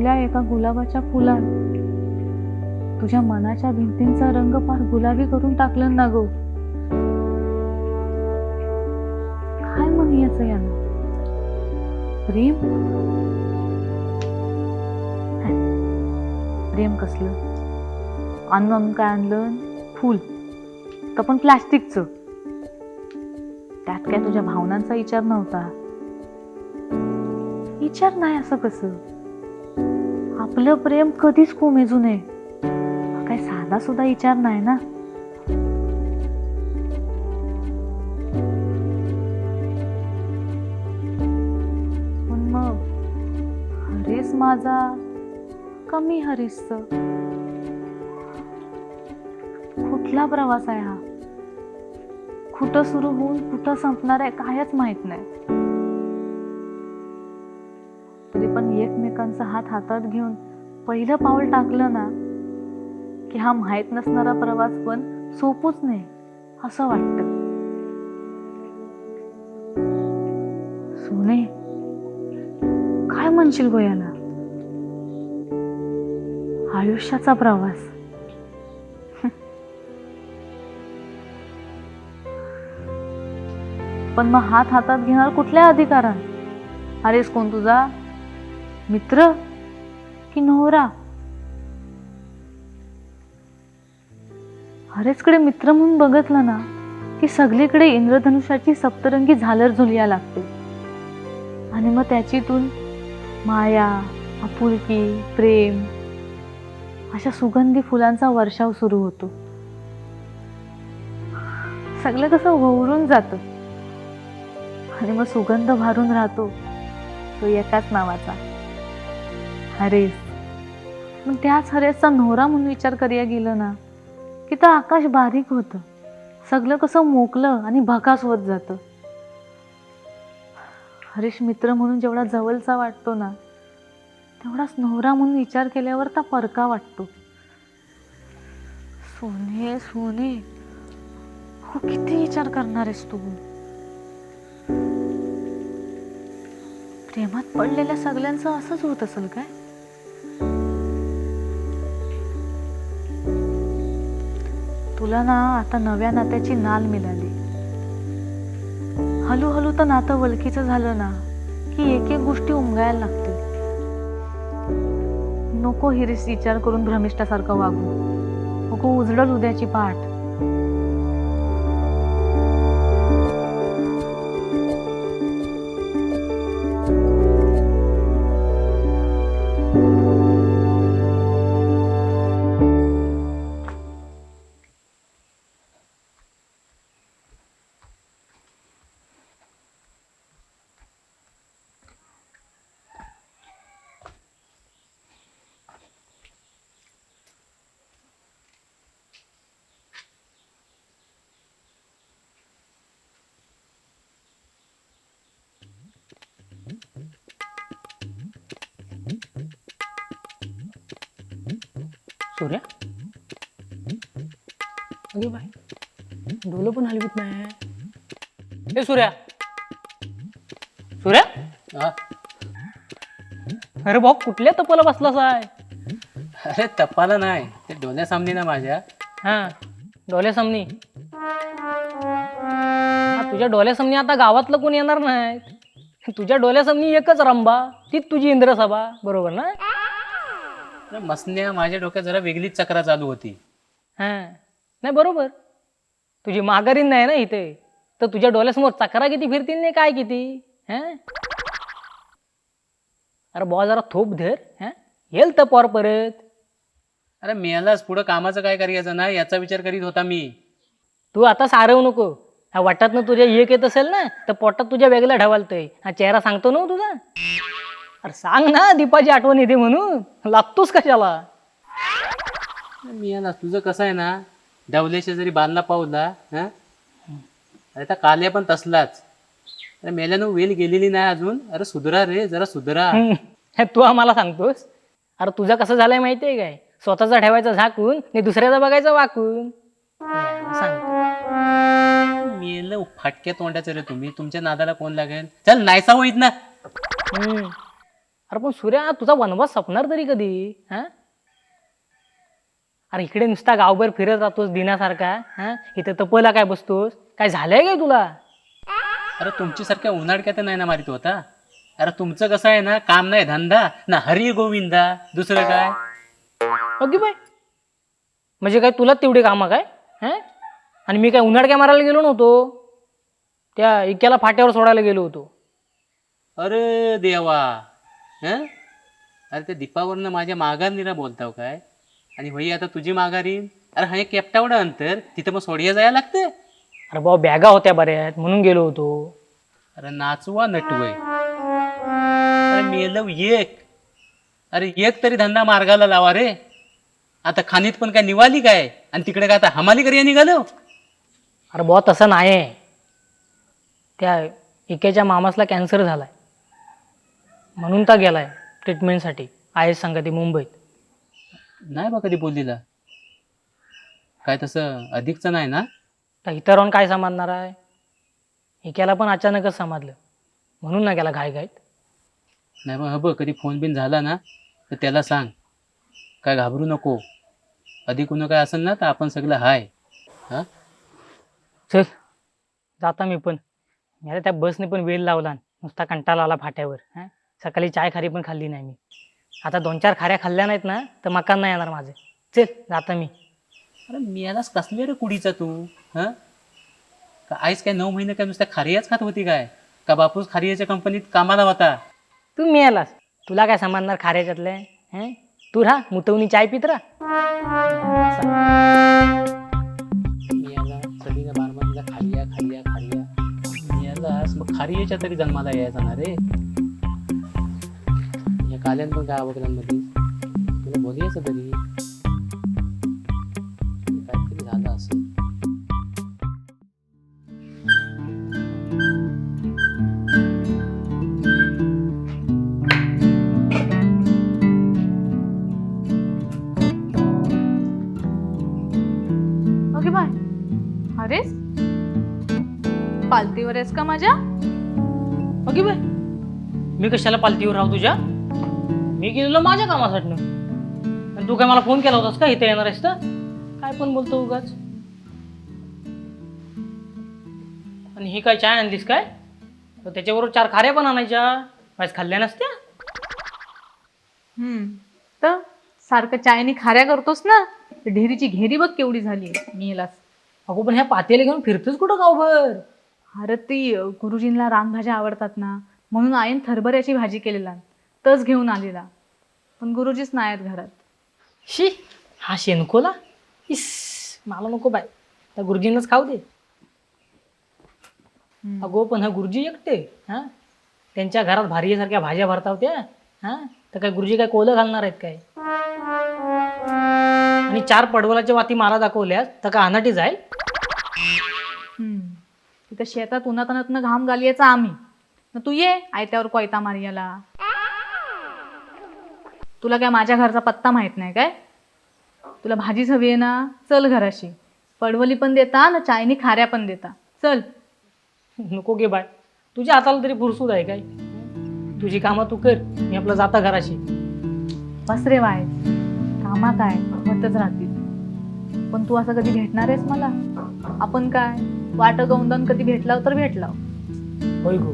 हरेसने एका गुलाबाच्या फुलात तुझ्या मनाच्या भिंतींचा रंग फार गुलाबी करून टाकलं ना गो. काय म्हणूयाचं यानं प्रेम? प्रेम कसलं? आणून आणून काय आणलं? फुल. तर पण प्लास्टिकचं. त्यात काय तुझ्या भावनांचा विचार नव्हता? विचार नाही असं कसं? आपलं प्रेम कधीच कोमेजू नये. काय साधा सुद्धा विचार नाही ना? पण मग हरीस माझा कमी हरीस कुठला प्रवास आहे हा? कुठं सुरू होऊन कुठं संपणार आहे कायच माहीत नाही. तरी पण एकमेकांचा हात हातात घेऊन पहिलं पाऊल टाकलं ना की हा माहीत नसणारा प्रवास पण सोपूच नाही असं वाटतं. सोने काय म्हणशील गो याला? आयुष्याचा प्रवास. पण मग हात हातात घेणार कुठल्या अधिकारान? अरेस कोण तुझा? मित्र? की नवरा? हरेचकडे मित्र म्हणून बघितलं ना की सगळीकडे इंद्रधनुष्याची सप्तरंगी झालर झुलिया लागते. आणि मग त्याचीतून माया आपुलकी प्रेम अशा सुगंधी फुलांचा वर्षाव सुरू होतो. सगळं कसं वहरून जातं. आणि मग सुगंध भारून राहतो तो एकाच नावाचा. हरेस मग त्याच हरेसचा नवरा म्हणून विचार करूया गेलं ना की तर आकाश बारीक होतं. सगळं कसं मोकलं आणि भकास होत जातं. हरीश मित्र म्हणून जेवढा जवळचा वाटतो ना तेवढाच नवरा म्हणून विचार केल्यावर ता परका वाटतो. सोने सोने हो किती विचार करणार आहेस तू? प्रेमात पडलेल्या सगळ्यांचं असंच होत असेल काय? तुला ना आता नव्या नात्याची नाल मिळाली. हळूहळू तर नातं वलकीचं झालं ना की एक एक गोष्टी उमगायला लागतील. नको हिरीस विचार करून भ्रमिष्ठासारखं वागू. नको उजडल उद्याची पाठ. सूर्या अगे बाय डोलं पण हलवीत नाही. ए सूर्या. सूर्या? अरे भाऊ कुठल्या तपला बसलास आहे? अरे तपाला नाही. ते डोळ्यासामने ना माझ्या. हा डोल्यासामनी हा, तुझ्या डोल्यासामनी आता गावातलं कोण येणार नाही? तुझ्या डोल्यासामनी एकच रंबा तीच तुझी इंद्रसभा बरोबर ना? अरे मसन्या माझ्या डोक्यात जरा वेगळीच चक्रा चालू होती. हा. नाही बरोबर. तुझी माघारी नाही ना इथे? तर तुझ्या डोळ्यासमोर चक्रा किती फिरतील नाही काय किती? हा? अरे बॉ जरा थोप धर हा? येईल तर पोर परत. अरे मेलाच पुढं कामाचं काय करायचं ना याचा विचार करीत होता मी. तू आता सारवू नको. हा वाटातनं तुझ्या एक येत असेल ना तर पोटात तुझ्या वेगळा ढवालतोय. हा चेहरा सांगतो ना हो तुझा. अरे सांग ना दीपाची आठवण येते म्हणून. लागतोस कशाला? मियाला तुझं कसं आहे ना डवलेशा जरी बांधला पावला हा? अरे त्या काल्या पण तसलाच. अरे मेल्यानं वेल गेलेली नाही अजून. अरे सुधरा रे जरा सुधरा. हम्म. हे. तू आम्हाला सांगतोस? अरे तुझं कसं झालंय माहितीये काय? स्वतःचा ठेवायचा झाकून आणि दुसऱ्याचा बघायचा वाकून. याला सांगतो मेलं फाटक्या तोंडाचं रे तुम्ही. तुमच्या नादाला कोण लागेल? चल नाहीसा होईत ना. हम्म. अरे पण सूर्या तुझा वनवास संपणार तरी कधी? हा? अरे इकडे नुसता गावभर फिरत राहतोस दिनासारखा हा? इथे तपला काय बसतोस? काय झालंय काय तुला? अरे तुमच्यासारख्या उन्हाळक्यात नाही ना मारित होता अरे तुमचं कसं आहे ना काम नाही धंदा ना हरी गोविंदा दुसरं काय? अगदी बाय म्हणजे काय तुला तेवढी कामं काय? हा? आणि मी काय उन्हाळ काय मारायला गेलो नव्हतो? त्या इक्याला फाट्यावर सोडायला गेलो होतो. अरे देवा. हं? अरे त्या दीपावरनं माझ्या माघार निरा बोलताव काय? आणि भाई आता तुझी माघारी? अरे हा एक केपटावडं अंतर तिथं मग सोडिया जायला लागतं अरे बाबा बॅगा होत्या बऱ्याच म्हणून गेलो होतो. अरे नाचवा नटवय. अरे मेलव एक. अरे एक तरी धंदा मार्गाला लावा रे. आता खाणीत पण काय निवाली काय? आणि तिकडे काय आता हमाली करी निघालो? अरे बाबा तसं नाही त्या इक्याच्या मामासला कॅन्सर झालाय. म्हणून तर गेलाय ट्रीटमेंटसाठी आय एस संगती मुंबईत. नाही बा कधी बोललीला. काय तसं अधिकचं नाही ना? तर इतर राहून काय समजणार आहे? इक्याला पण अचानकच समजलं. म्हणून ना गेला घाई घाईत नाही बा बघ कधी फोन बिन झाला ना तर त्याला सांग. काय घाबरू नको. अधिक कुणं काय असेल ना तर आपण सगळं हाय. हा? चल जाता मी पण. मला त्या बसने पण वेळ लावला नुसता कंटाळा आला फाट्यावर. हां? सकाळी चाय खारी पण खाल्ली नाही मी. आता दोन चार खाऱ्या खाल्ल्या नाहीत ना तर मकान नाही येणार माझे. चल जाता मी. अरे मियालाच कसले रे कुडीचा तू हा? का आईच काय नऊ महिने काय नुसत्या खारियाच खात होती काय? का बापूस खारियाच्या कंपनीत कामाला होता? तू मिळालास तुला काय समजणार खाऱ्याच्यातले हं? तू राहा मुतवणी चाय पित राहा. मियाला सगळीने बारमातीला खारिया खारिया खारिया. मियालाच मग खारियाच्या तरी जन्माला यायचा ना रे? काल्यान पण काय अवकरांमध्ये तुला बोलायचं तरी. काहीतरी झालं असं. Okay bye. अरेस पालतीवर आहेस का माझ्या? Okay bye. मी कशाला पालतीवर राहू तुझ्या? मी गेलेलो माझ्या कामासाठी. आणि तू काय मला फोन केला होतास का? इथे येणार आहेस तर? काय पण बोलतो उगाच. आणि ही काय चाय आणलीस काय? तर त्याच्याबरोबर चार खाऱ्या पण आणायच्या. माझ्या खाल्ल्या नसत्या. हम्म. तर सारखं चायनी खाऱ्या करतोस ना तर ढेरीची घेरी बघ केवढी झाली मी यालाच अगो पण ह्या पातेले घेऊन फिरतोस कुठं गावभर? अरे ती गुरुजींना रानभाज्या आवडतात ना म्हणून आईन थरभऱ्याची भाजी केलेला. तच घेऊन आलेला. पण गुरुजीच नाही आहेत घरात. शी हा शेणकोला इस मला नको बाय त्या गुरुजींनाच खाऊ दे. हम्म. अगो पण हा गुरुजी एकटे. हा? त्यांच्या घरात भारीसारख्या भाज्या भरता होत्या हा? तर काय गुरुजी काय कोलं घालणार आहेत काय? आणि चार पडवलाच्या वाती मला दाखवल्यास तर का अनाटी जाईल? हम्म. तिथं शेतात उन्हातानातनं घाम घालायचा आम्ही. न तू ये आयत्यावर कोयता मारियाला. तुला काय माझ्या घरचा पत्ता माहीत नाही काय? तुला भाजीच हवी आहे ना? चल घराशी. पडवली पण देता ना चायनी खाऱ्या पण देता. चल. नको गे बाय. तुझ्या हाताला तरी फुरसूद आहे काय? तुझी कामं तू कर. मी आपलं जाता घराशी. बस रे वाय कामा काय होतच राहतील. पण तू असं कधी भेटणार आहेस मला? आपण काय? वाट गौंदन कधी भेटलाव तर भेटलाव. होय गो.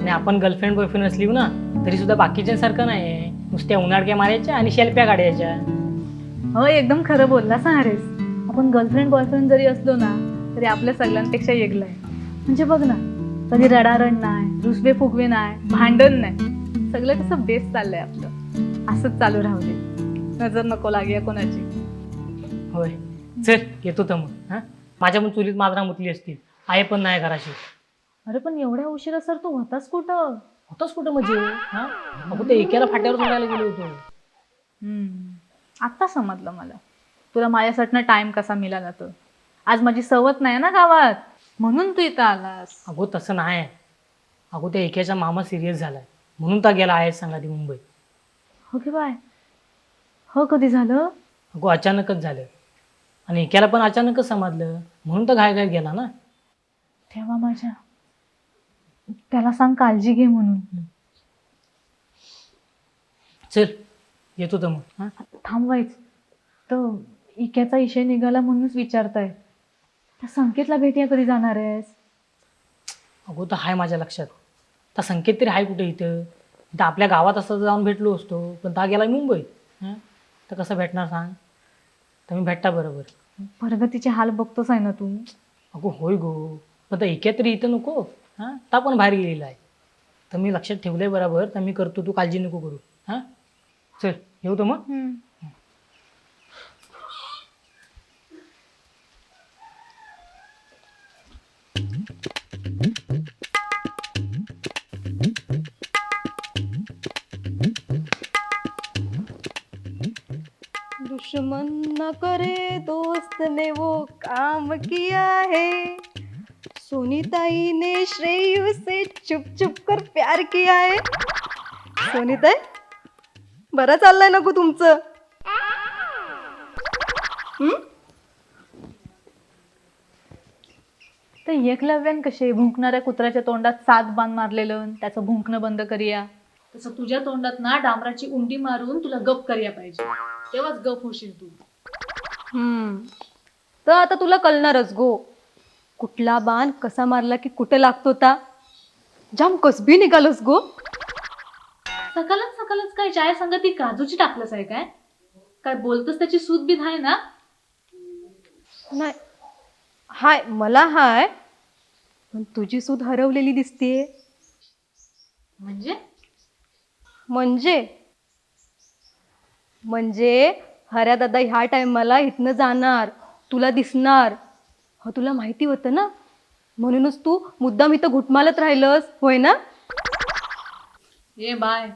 आणि आपण गर्लफ्रेंड बॉयफ्रेंड असली ना तरी सुद्धा बाकीच्यांसारखं नाही नुसत्या उन्हाळक्या मारायच्या आणि शेल्प्या काढायच्या. हो एकदम खरं बोलला सांगरेस आपण गर्लफ्रेंड बॉयफ्रेंड जरी असलो ना तरी आपल्या सगळ्यांपेक्षा वेगळं आहे म्हणजे बघ ना कधी रडारड नाही रुसवे फुगवे नाही भांडण नाही. सगळं कसं बेस्ट चाललंय आपलं. असंच चालू राहू दे. नजर नको लागे कोणाची. होय. चल येतो तर मग हां? माझ्या पण चुलीत माजरा मुतली असतील. आहे पण नाही घराशी. अरे पण एवढ्या उशिरा सर तू होतास कुठं? होताच कुठं म्हणजे? हां? अगो ते एकेला फाट्यावर सोडायला गेलो होतो. आता समजलं मला. तुला माझ्यासाठी टाइम कसा मिळाला तर आज माझी सवत नाही ना गावात? म्हणून तू इथं आलास. अगो तसं नाही. अगो त्या एकेचा मामा सिरियस झालाय. म्हणून तर गेला आहे सांगा ती मुंबईत. हो की बाय. हो कधी झालं? अगो अचानकच झालं. आणि एकेला पण अचानकच समजलं. म्हणून तर घाय घाय गेला ना. तेव्हा माझ्या. त्याला सांग काळजी घे म्हणून. चल येतो तर मग. हां थांबवायच. तर इक्याचा इशय निघाला म्हणूनच विचारताय. त्या संकेतला भेटूया कधी जाणार आहेस? अगो तर हाय माझ्या लक्षात. तर संकेत तरी आहे कुठे इथं? इथं आपल्या गावात असं तर जाऊन भेटलो असतो पण ता गेला मुंबईत. हां? तर कसं भेटणार सांग? तर मी भेटता बरोबर. प्रगतीचे हाल बघतोच आहे ना तू. अगो होय गो. पण तर इके तरी इथं नको. हां? ता पण बाहेर गेलेला आहे. तर मी लक्षात ठेवलंय बरोबर तर मी करतो तू काळजी नको करू. हां? चल येऊ तर मग? दुश्मन न करे दोस्त ने वो काम किया है। सोनीताई ने श्रेयू से चुप चुप कर प्यार किया है. सोनीताई बरं चाललंय ना गो तुमचं? हं? तर एकलव्यान कसे भुंकणाऱ्या कुत्र्याच्या तोंडात सात बाण मारलेलं त्याचं भुंकणं बंद करूया? तसं तुझ्या तोंडात ना डांबराची उंडी मारून तुला गप करूया पाहिजे. तेव्हाच गप होशील तू. हम्म. तर आता तुला कळणारच गो. कुठला बाण कसा मारला की कुठे लागतो ता? जाम कसबी निघालोस गो. सकाळच सकाळच काय चाय सांगा ती काजूची टाकलंच आहे काय? काय बोलतोस त्याची सूद बीत आहे ना? नाही. हाय मला हाय पण तुझी सूद हरवलेली दिसतीये. म्हणजे? म्हणजे? म्हणजे हऱ्या दादा ह्या टायमाला इथनं जाणार तुला दिसणार. हो तुला माहिती होतं ना? म्हणूनच तू मुद्दाम इथं घुटमालत राहिलंस होय ना? ये बाय.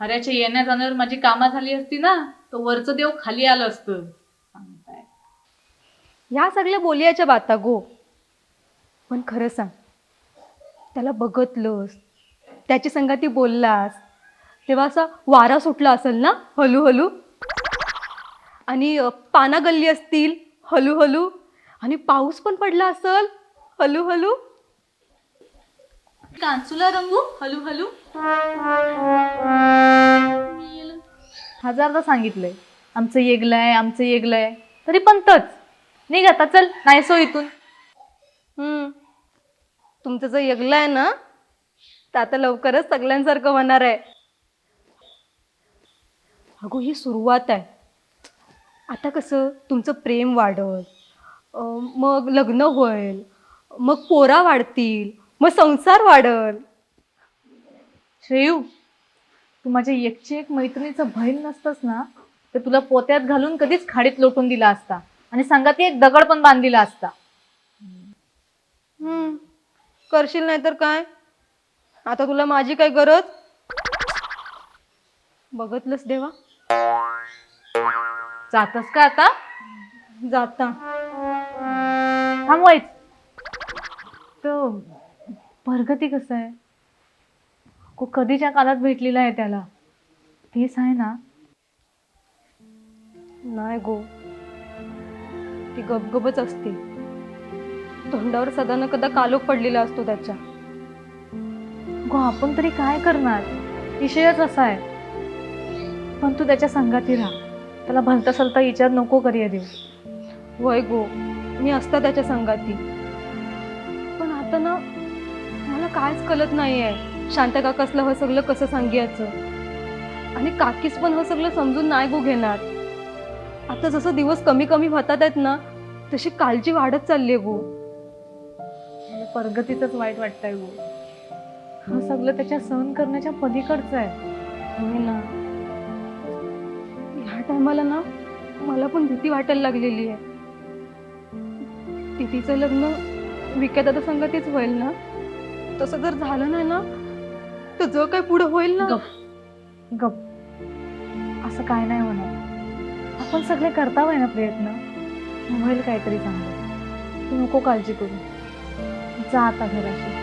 हऱ्याच्या येण्या जाण्यावर माझी कामा झाली असती ना तर वरचं देव खाली आलं असतं. सांगताय ह्या सगळ्या बोलियाच्या बाता गो. पण खरं सांग त्याला बघतलंस त्याची संगाती बोललास तेव्हा असा वारा सुटला असेल ना हलू हलू आणि अ, पाना गल्ली असतील हलू आणि पाऊस पण पडला असेल. हलू हलू कांचुला रंगू हलू हलू हजारदा सांगितलंय आमचं येगलंय आमचं येगलंय. तरी पण तच. निघ आता चल. नाही सो इथून. हम्म. तुमचं जर यगलं आहे ना तर आता लवकरच सगळ्यांसारखं होणार आहे. अगो ही सुरुवात आहे. आता कसं तुमचं प्रेम वाढल. अं, मग लग्न होईल मग पोरा वाढतील मग संसार वाढल. श्रेयू तू माझ्या एकची एक मैत्रिणीचं बहीण नसतंस ना तर तुला पोत्यात घालून कधीच खाडीत लोटून दिला असता. आणि संगाती एक दगड पण बांधलेला असता. हम्म. करशील नाही तर काय? आता तुला माझी काय गरज? बघतलंस देवा? जातस का आता? जाता. थांबवायच तो प्रगती कसं आहे? को कधीच्या काळात भेटलेला आहे त्याला? तेच आहे ना. नाही गो. ती गपगपच असते. तोंडावर सदा न कदा कालोख पडलेला असतो त्याच्या. गो आपण तरी काय करणार? विषयच असा आहे. पण तू त्याच्या संगाती राहा. त्याला भलता सलता विचार नको करूया देऊ. वय गो. मी असता त्याच्या संगाती. पण आता ना मला कायच कळत नाही आहे शांत काकासला हे सगळं कसं सांगायचं आणि काकीस पण हे सगळं समजून नाही गो घेणार. आता जसं दिवस कमी कमी होतात आहेत ना तशी काळजी वाढत चालली आहे गो. मला प्रगतीचंच वाईट वाटतंय गो. हा सगळं त्याच्या सहन करण्याच्या पलीकडचं आहे. होय ना ह्या टायमाला ना मला पण भीती वाटायला लागलेली आहे. तिथीचं लग्न विकेदादा संगतीच होईल ना? तसं जर झालं नाही ना तर जो काय पुढं होईल ना? गप. असं काय नाही होणार. आपण सगळे करतावय ना प्रयत्न. होईल काहीतरी चांगलं. तू नको काळजी करू. जा आता घराशी.